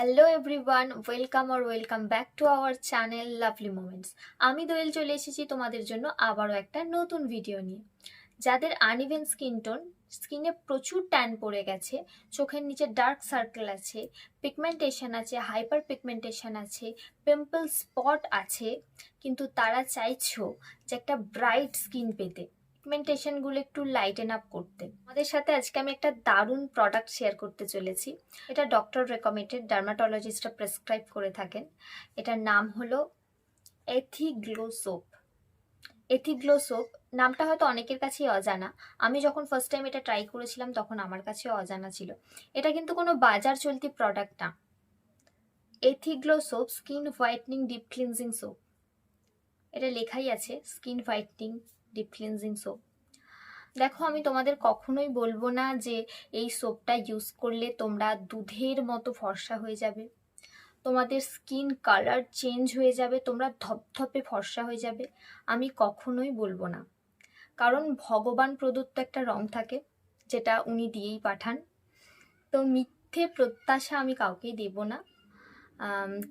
Hello everyone welcome R welcome back to our channel lovely moments আমি দোয়েল চলে এসেছি তোমাদের জন্য আবারও একটা নতুন ভিডিও নিয়ে। যাদের আনইভেন স্কিন টোন স্কিনে প্রচুর ট্যান পড়ে গেছে, চোখের নিচে ডার্ক সার্কেল আছে পিগমেন্টেশন আছে হাইপার পিগমেন্টেশন আছে পিম্পল স্পট আছে, কিন্তু তারা চাইছো যে একটা ব্রাইট স্কিন পেতে। পিগমেন্টেশনগুলো একটু লাইটেন আপ করতে। আমাদের সাথে আজকে আমি একটা দারুণ প্রোডাক্ট শেয়ার করতে চলেছি। এটা ডক্টর রেকমেন্ডেড ডার্মাটোলজিস্টরা প্রেসক্রাইব করে থাকেন। এটার নাম হলো এথিগ্লো সোপ এথিগ্লো সোপ নামটা হয়তো অনেকের কাছেই অজানা। আমি যখন ফার্স্ট টাইম এটা ট্রাই করেছিলাম, তখন আমার কাছে অজানা ছিল। এটা কিন্তু কোনো বাজার চলতি প্রোডাক্ট না। Ethiglo soap skin whitening deep cleansing soap এটা লেখাই আছে skin whitening deep cleansing soap দেখো, আমি তোমাদের কখনোই বলব না যে এই সোপটা ইউজ করলে তোমরা দুধের মতো ফর্সা হয়ে যাবে। তোমাদের স্কিন কালার চেঞ্জ হয়ে যাবে, তোমরা ধপধপে ফর্সা হয়ে যাবে। আমি কখনোই বলব না। কারণ ভগবান প্রদত্ত একটা রং থাকে, যেটা উনি দিয়েই পাঠান। তো মিথ্যে প্রত্যাশা আমি কাউকেই দেব না।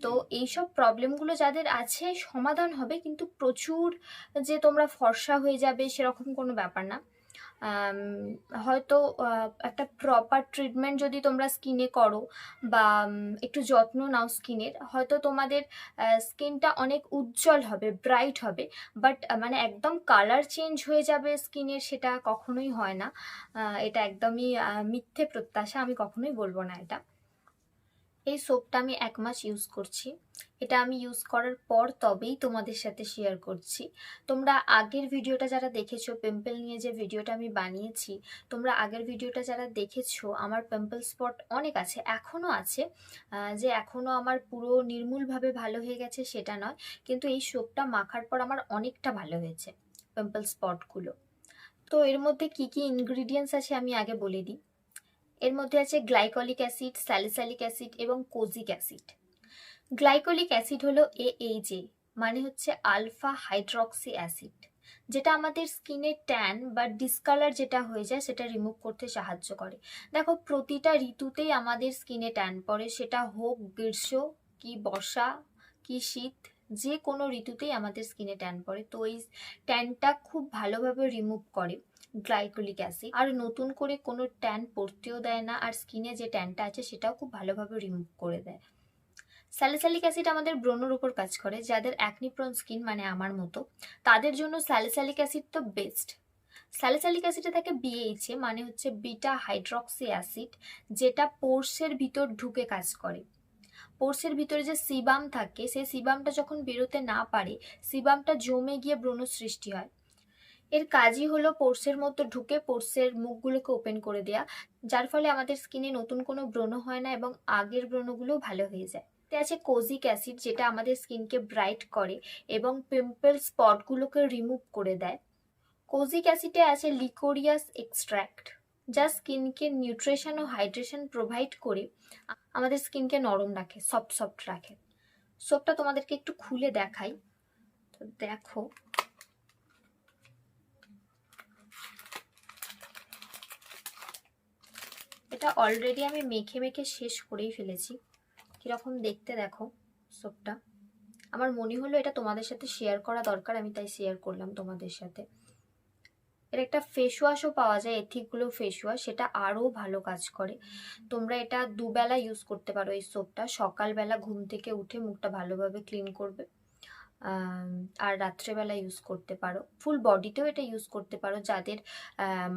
তো এইসব প্রবলেমগুলো যাদের আছে সমাধান হবে কিন্তু প্রচুর যে তোমরা ফর্সা হয়ে যাবে সেরকম কোনো ব্যাপার না। হয়তো একটা প্রপার ট্রিটমেন্ট যদি তোমরা স্কিনে করো বা একটু যত্ন নাও স্কিনের হয়তো তোমাদের স্কিনটা অনেক উজ্জ্বল হবে ব্রাইট হবে বাট মানে একদম কালার চেঞ্জ হয়ে যাবে স্কিনের সেটা কখনোই হয় না। এটা একদমই মিথ্যে প্রত্যাশা আমি কখনোই বলব না এটা। এই সোপটা আমি এক মাস ইউজ করছি। এটা আমি ইউজ করার পর তবেই তোমাদের সাথে শেয়ার করছি। তোমরা আগের ভিডিওটা যারা দেখেছ পিম্পল নিয়ে যে ভিডিওটা আমি বানিয়েছি, তোমরা আগের ভিডিওটা যারা দেখেছ, আমার পিম্পল স্পট অনেক আছে, এখনও আছে। যে এখনও আমার পুরো নির্মূলভাবে ভালো হয়ে গেছে সেটা নয়, কিন্তু এই সোপটা মাখার পর আমার অনেকটা ভালো হয়েছে পিম্পল স্পটগুলো তো এর মধ্যে কি কি ইনগ্রিডিয়েন্টস আছে আমি আগে বলে দিই। এর মধ্যে আছে গ্লাইকলিক অ্যাসিড, স্যালিসালিক অ্যাসিড এবং কোজিক অ্যাসিড। গ্লাইকলিক অ্যাসিড হলো এএইচএ মানে হচ্ছে আলফা হাইড্রক্সি অ্যাসিড, যেটা আমাদের স্কিনে ট্যান বা ডিসকালার যেটা হয়ে যায় সেটা রিমুভ করতে সাহায্য করে। দেখো, প্রতিটা ঋতুতেই আমাদের স্কিনে ট্যান পড়ে, সেটা হোক গ্রীষ্ম কি বর্ষা কি শীত, যে কোনো ঋতুতেই আমাদের স্কিনে ট্যান পড়ে। তো এই ট্যানটা খুব ভালোভাবে রিমুভ করে। গ্লাইকোলিক অ্যাসিড আর নতুন করে কোনো ট্যান পড়তেও দেয় না, আর স্কিনে যে ট্যানটা আছে সেটাও খুব ভালোভাবে রিমুভ করে দেয়। স্যালিসালিক অ্যাসিড আমাদের ব্রণর উপর কাজ করে, যাদের অ্যাকনিপ্রন স্কিন মানে আমার মতো, তাদের জন্য স্যালিসালিক অ্যাসিড তো বেস্ট স্যালিসালিক অ্যাসিডে থাকে বিএইচএ মানে হচ্ছে বিটা হাইড্রক্সি অ্যাসিড যেটা পোর্সের ভিতর ঢুকে কাজ করে। পোর্সের ভিতরে যে সিবাম থাকে, সেই সিবামটা যখন বেরোতে না পারে সিবামটা জমে গিয়ে ব্রণ সৃষ্টি হয়। এর কাজই হলো পোর্সের মতো ঢুকে পোর্সের মুখগুলোকে ওপেন করে দেয়া, যার ফলে আমাদের স্কিনে নতুন কোনো ব্রণ হয় না এবং আগের ব্রণগুলো ভালো হয়ে যায়। এতে আছে কোজিক অ্যাসিড যেটা আমাদের স্কিনকে ব্রাইট করে এবং পিম্পল স্পটগুলোকে রিমুভ করে দেয়। কোজিক অ্যাসিডে আছে লিকোরিয়াস এক্সট্র্যাক্ট যা স্কিনকে নিউট্রিশন ও হাইড্রেশন প্রোভাইড করে, আমাদের স্কিনকে নরম রাখে সফট সফট রাখে। সোপটা তোমাদেরকে একটু খুলে দেখাই। তো দেখো এটা অলরেডি আমি মেখে মেখে শেষ করেই ফেলেছি। কীরকম দেখতে দেখো সোপটা আমার মনে হলো এটা তোমাদের সাথে শেয়ার করা দরকার, আমি তাই শেয়ার করলাম তোমাদের সাথে। এর একটা ফেস ওয়াশও পাওয়া যায়, এথিকগুলো ফেস ওয়াশ সেটা আরও ভালো কাজ করে। তোমরা এটা দুবেলা ইউজ করতে পারো এই সোপটা সকালবেলা ঘুম থেকে উঠে মুখটা ভালোভাবে ক্লিন করবে। আর রাত্রেবেলা ইউজ করতে পারো। ফুল বডিতেও এটা ইউজ করতে পারো। যাদের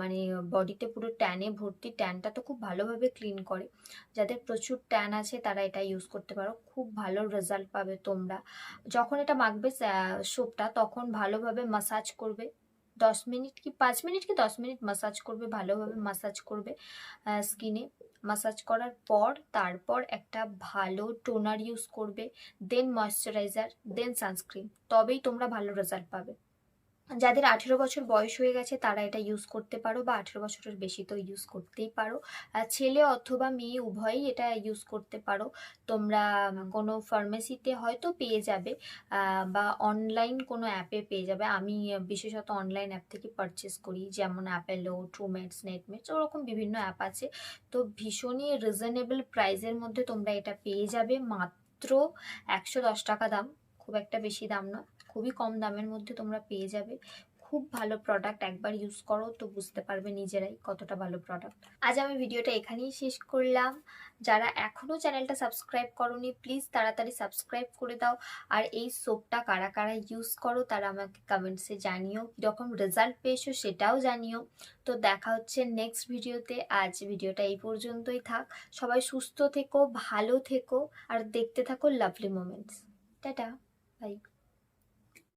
মানে বডিতে পুরো ট্যানে ভর্তি ট্যানটা তো খুব ভালোভাবে ক্লিন করে। যাদের প্রচুর ট্যান আছে, তারা এটা ইউজ করতে পারো। খুব ভালো রেজাল্ট পাবে তোমরা। যখন এটা মাখবে সোপটা তখন ভালোভাবে মাসাজ করবে। দশ মিনিট কি, পাঁচ মিনিট কি, দশ মিনিট মাসাজ করবে, ভালোভাবে মাসাজ করবে স্কিনে মাসাজ করার পর তারপর একটা ভালো টোনার ইউজ করবে দেন ময়শ্চারাইজার দেন সানস্ক্রিন তবেই তোমরা ভালো রেজাল্ট পাবে। যাদের আঠেরো বছর বয়স হয়ে গেছে, তারা এটা ইউজ করতে পারো বা আঠেরো বছরের বেশি তো ইউজ করতেই পারো। ছেলে অথবা মেয়ে উভয়ই এটা ইউজ করতে পারো। তোমরা কোনো ফার্মেসিতে হয়তো পেয়ে যাবে বা অনলাইন কোনো অ্যাপে পেয়ে যাবে। আমি বিশেষত অনলাইন অ্যাপ থেকে পারচেস করি, যেমন অ্যাপেলো ট্রুমেটস নেটমেটস ওরকম বিভিন্ন অ্যাপ আছে। তো ভীষণই রিজনেবল প্রাইসের মধ্যে তোমরা এটা পেয়ে যাবে। মাত্র একশো দশ টাকা দাম, খুব একটা বেশি দাম না খুবই কম দামের মধ্যে তোমরা পেয়ে যাবে। খুব ভালো প্রোডাক্ট একবার ইউজ করো তো বুঝতে পারবে নিজেরাই কতটা ভালো প্রোডাক্ট আজ আমি ভিডিওটা এখানেই শেষ করলাম। যারা এখনও চ্যানেলটা সাবস্ক্রাইব করনি প্লিজ তাড়াতাড়ি সাবস্ক্রাইব করে দাও। আর এই সোপটা কারা কারা ইউজ করো তারা আমাকে কমেন্টসে জানিও। কীরকম রেজাল্ট পেয়েছ সেটাও জানিও। তো দেখা হচ্ছে নেক্সট ভিডিওতে। আজ ভিডিওটা এই পর্যন্তই থাক। সবাই সুস্থ থেকো, ভালো থেকো, আর দেখতে থাকো লাভলি মোমেন্টস টাটা বাই